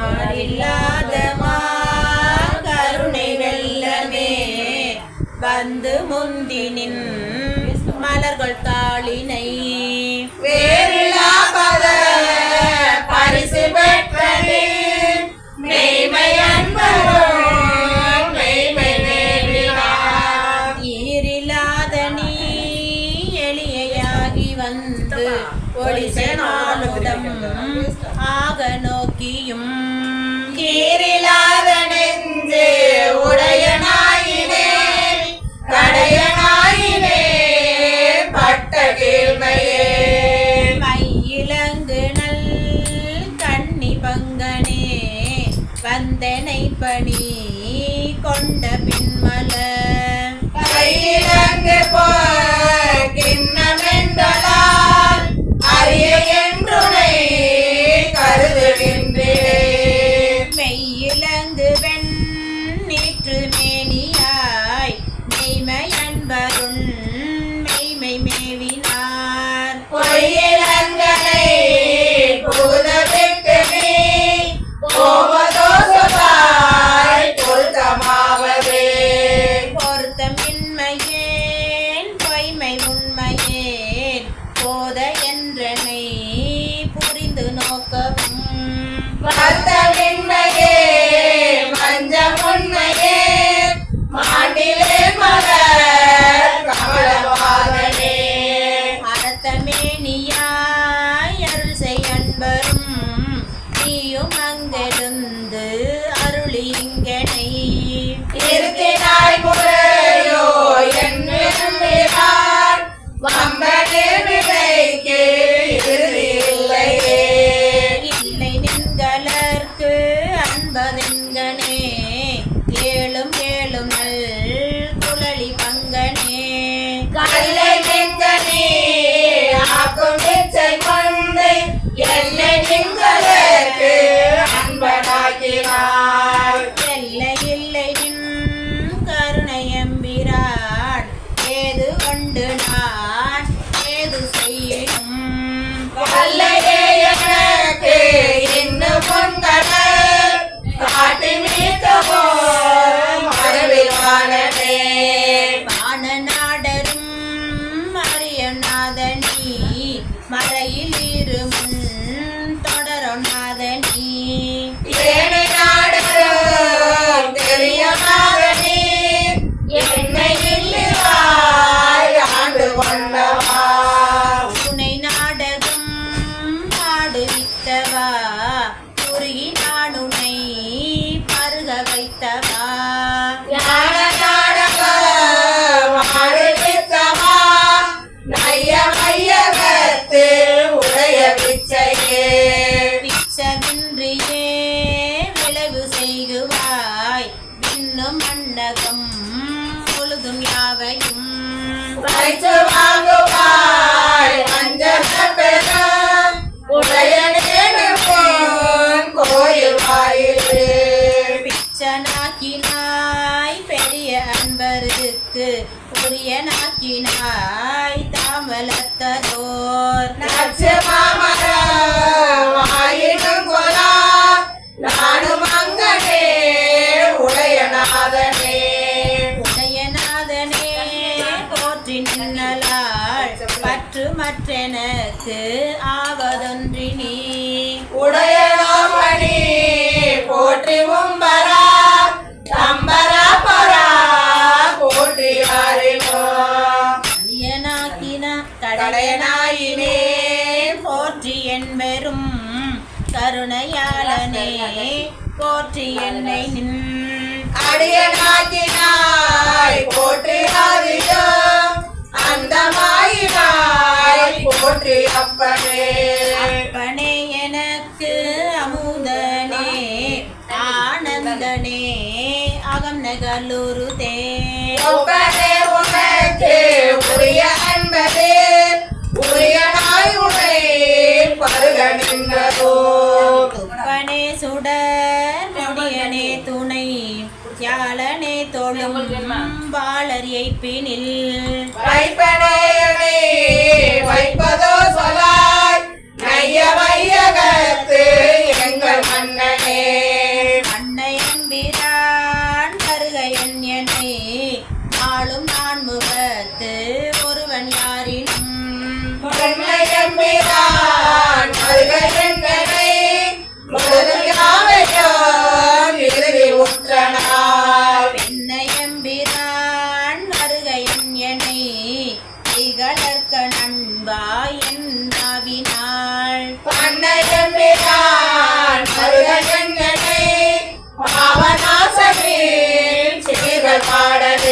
மாறில்லாத கருணை வெள்ளமே வந்து முந்தினின் மலர்கள் தாளினை வேறில்லா பத பரிசு பெற்றனே மெய்மை அன்பரும் மெய்மை ஈரில்லாத நீ எளியாகி வந்து ஒளி சேனாலுடம் ஆக நோக்கியும் ஈரில்லாத நெஞ்சே உடையனாயினே கடையனாயினே பட்ட கீழ்மையே மையிலங்கு நல் கண்ணி பங்கனே வந்தனை பணி கொண்ட பின்மல நிறுத்தினாய் முறையோ என்னிருந்தார் வம்பனே விலைக்கு இல்லையே இல்லை நின்களற்கு அன்பதெங்கனே ஏழும் ஏழும் உரிய நாக்கினாய் தாமலத்ததோர் நச்சு மாமரம் ஆயினும் கொலா நானும் அங்கனே உடையநாதனே உதயநாதனே போற்றி நின்னலாள் பற்று மற்றெனக்கு ஆவதொன்றி நீ உடையனோமணி கருணையாளனே போற்றி என்னை நின். அடியனாக்கினாய் போற்றி ஆதியோ அந்தமாயினாய் போற்றி அப்பனே. அப்பனே எனக்கு அமுதனே ஆனந்தனே அகம் நகலுருதே ஒப்பனே யாழனே வாழறியை வாளரியை பினில் வைப்பதோ சொலாய் நைய வையகத்து பாடல்